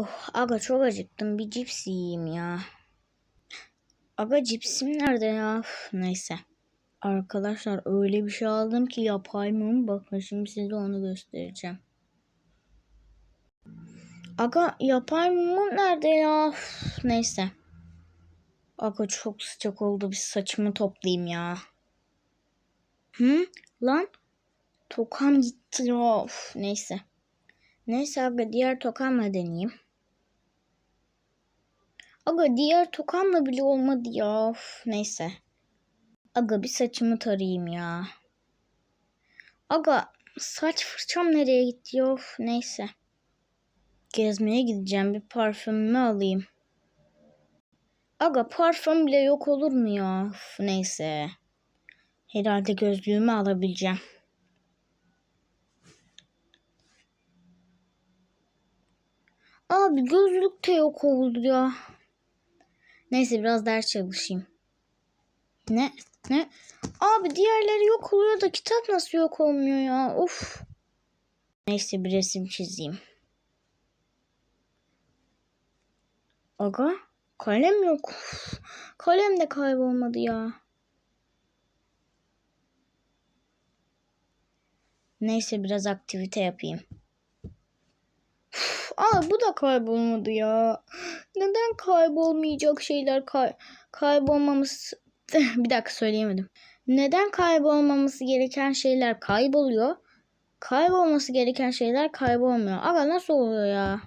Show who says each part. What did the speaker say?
Speaker 1: Oh aga çok acıktım. Bir cips yiyeyim ya. Aga cipsim nerede ya? Üf, neyse. Arkadaşlar öyle bir şey aldım ki yapay mum. Bakın şimdi size onu göstereceğim. Aga yapay mumum nerede ya? Üf, neyse. Aga çok sıcak oldu. Bir saçımı toplayayım ya. Hı? Lan? Tokam gitti ya. Üf, neyse. Neyse aga diğer tokamla deneyeyim. Aga diğer tokamla bile olmadı ya. Üf, neyse. Aga bir saçımı tarayayım ya. Aga saç fırçam nereye gitti ya? Üf, neyse. Gezmeye gideceğim. Bir parfümümü alayım. Aga parfüm bile yok olur mu ya? Üf, neyse. Herhalde gözlüğümü alabileceğim. Abi gözlük de yok oldu ya. Neyse biraz ders çalışayım. Ne? Ne? Abi diğerleri yok oluyor da kitap nasıl yok olmuyor ya? Of. Neyse bir resim çizeyim. Aga kalem yok. Uf, Kalem de kaybolmadı ya. Neyse biraz aktivite yapayım. Aa bu da kaybolmadı ya. Neden kaybolmayacak şeyler kay kaybolmamız bir dakika söyleyemedim. Neden kaybolmaması gereken şeyler kayboluyor? Kaybolması gereken şeyler kaybolmuyor. Aga nasıl oluyor ya?